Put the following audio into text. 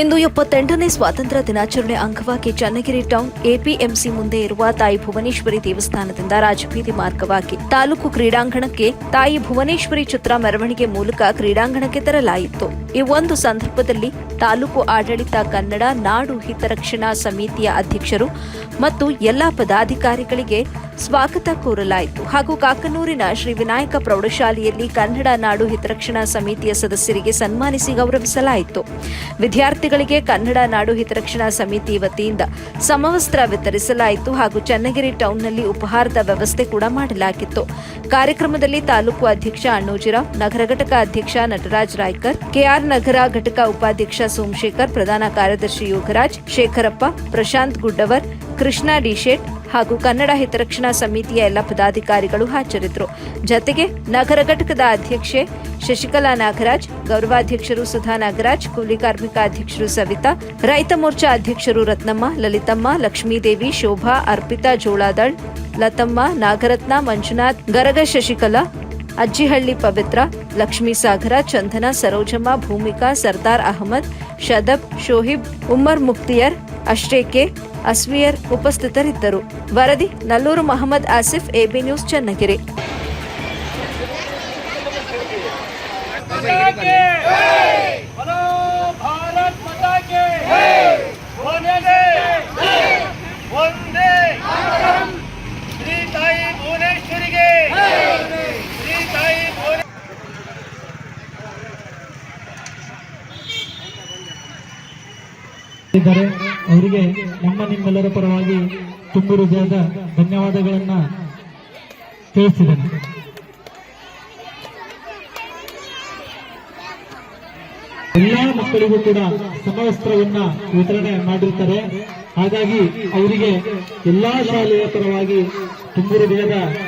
ಇಂದು ಎಪ್ಪತ್ತೆಂಟನೇ ಸ್ವಾತಂತ್ರ್ಯ ದಿನಾಚರಣೆ ಅಂಗವಾಗಿ ಚನ್ನಗಿರಿ ಟೌನ್ ಎಪಿಎಂಸಿ ಮುಂದೆ ಇರುವ ತಾಯಿ ಭುವನೇಶ್ವರಿ ದೇವಸ್ಥಾನದಿಂದ ರಾಜಬೀದಿ ಮಾರ್ಗವಾಗಿ ತಾಲೂಕು ಕ್ರೀಡಾಂಗಣಕ್ಕೆ ತಾಯಿ ಭುವನೇಶ್ವರಿ ಚಿತ್ರ ಮೆರವಣಿಗೆ ಮೂಲಕ ಕ್ರೀಡಾಂಗಣಕ್ಕೆ ತರಲಾಯಿತು. ಈ ಒಂದು ಸಂದರ್ಭದಲ್ಲಿ ತಾಲೂಕು ಆಡಳಿತ ಕನ್ನಡ ನಾಡು ಹಿತರಕ್ಷಣಾ ಸಮಿತಿಯ ಅಧ್ಯಕ್ಷರು ಮತ್ತು ಎಲ್ಲಾ ಪದಾಧಿಕಾರಿಗಳಿಗೆ ಸ್ವಾಗತ ಕೋರಲಾಯಿತು. ಹಾಗೂ ಕಾಕನೂರಿನ ಶ್ರೀ ವಿನಾಯಕ ಪ್ರೌಢಶಾಲೆಯಲ್ಲಿ ಕನ್ನಡ ನಾಡು ಹಿತರಕ್ಷಣಾ ಸಮಿತಿಯ ಸದಸ್ಯರಿಗೆ ಸನ್ಮಾನಿಸಿ ಗೌರವಿಸಲಾಯಿತು. ವಿದ್ಯಾರ್ಥಿಗಳಿಗೆ ಕನ್ನಡ ನಾಡು ಹಿತರಕ್ಷಣಾ ಸಮಿತಿ ವತಿಯಿಂದ ಸಮವಸ್ತ್ರ ವಿತರಿಸಲಾಯಿತು ಹಾಗೂ ಚನ್ನಗಿರಿ ಟೌನ್ನಲ್ಲಿ ಉಪಹಾರದ ವ್ಯವಸ್ಥೆ ಕೂಡ ಮಾಡಲಾಗಿತ್ತು. ಕಾರ್ಯಕ್ರಮದಲ್ಲಿ ತಾಲೂಕು ಅಧ್ಯಕ್ಷ ಅಣ್ಣೋಜಿರಾವ್, ನಗರ ಘಟಕ ಅಧ್ಯಕ್ಷ ನಟರಾಜ್ ರಾಯ್ಕರ್, ಕೆಆರ್ ನಗರ ಘಟಕ ಉಪಾಧ್ಯಕ್ಷ ಸೋಮಶೇಖರ್, ಪ್ರಧಾನ ಕಾರ್ಯದರ್ಶಿ ಯೋಗರಾಜ್, ಶೇಖರಪ್ಪ, ಪ್ರಶಾಂತ್ ಗುಡ್ಡವರ್ ಕೃಷ್ಣ ಡಿಶೆಟ್ ಹಾಗೂ ಕನ್ನಡ ಹಿತರಕ್ಷಣಾ ಸಮಿತಿಯ ಎಲ್ಲ ಪದಾಧಿಕಾರಿಗಳು ಹಾಜರಿದ್ದರು. ಜತೆಗೆ ನಗರ ಘಟಕದ ಅಧ್ಯಕ್ಷೆ ಶಶಿಕಲಾ ನಾಗರಾಜ್, ಗೌರವಾಧ್ಯಕ್ಷರು ಸುಧಾ ನಾಗರಾಜ್, ಕೂಲಿ ಕಾರ್ಮಿಕ ಅಧ್ಯಕ್ಷರು ಸವಿತಾ, ರೈತ ಮೋರ್ಚಾ ಅಧ್ಯಕ್ಷರು ರತ್ನಮ್ಮ, ಲಲಿತಮ್ಮ, ಲಕ್ಷ್ಮೀದೇವಿ, ಶೋಭಾ, ಅರ್ಪಿತಾ ಜೋಳಾದಳ್, ಲತಮ್ಮ, ನಾಗರತ್ನ, ಮಂಜುನಾಥ್, ಗರಗ ಶಶಿಕಲಾ, ಅಜ್ಜಿಹಳ್ಳಿ ಪವಿತ್ರ, ಲಕ್ಷ್ಮೀ ಸಾಗರ, ಚಂದನ, ಸರೋಜಮ್ಮ, ಭೂಮಿಕಾ, ಸರ್ದಾರ್ ಅಹಮದ್, ಶದಬ್, ಶೋಹಿಬ್ ಉಮರ್ ಮುಕ್ತಿಯರ್ ಅಷ್ಟೇಕೆ? ಅಸ್ವಿಯರ್ ಉಪಸ್ಥಿತರಿದ್ದರು. ವರದಿ ನಲ್ಲೂರು ಮಹಮ್ಮದ್ ಆಸಿಫ್ ಎಬಿ ನ್ಯೂಸ್ ಚನ್ನಗಿರಿ. ಇದ್ದಾರೆ. ಅವರಿಗೆ ನಮ್ಮ ನಿಮ್ಮೆಲ್ಲರ ಪರವಾಗಿ ತುಂಬು ಹೃದಯದ ಧನ್ಯವಾದಗಳನ್ನ ತಿಳಿಸಿದ್ದೇನೆ. ಎಲ್ಲಾ ಮಕ್ಕಳಿಗೂ ಕೂಡ ಸಮವಸ್ತ್ರವನ್ನ ವಿತರಣೆ ಮಾಡಿರ್ತಾರೆ. ಹಾಗಾಗಿ ಅವರಿಗೆ ಎಲ್ಲಾ ಶಾಲೆಯ ಪರವಾಗಿ ತುಂಬು ಹೃದಯದ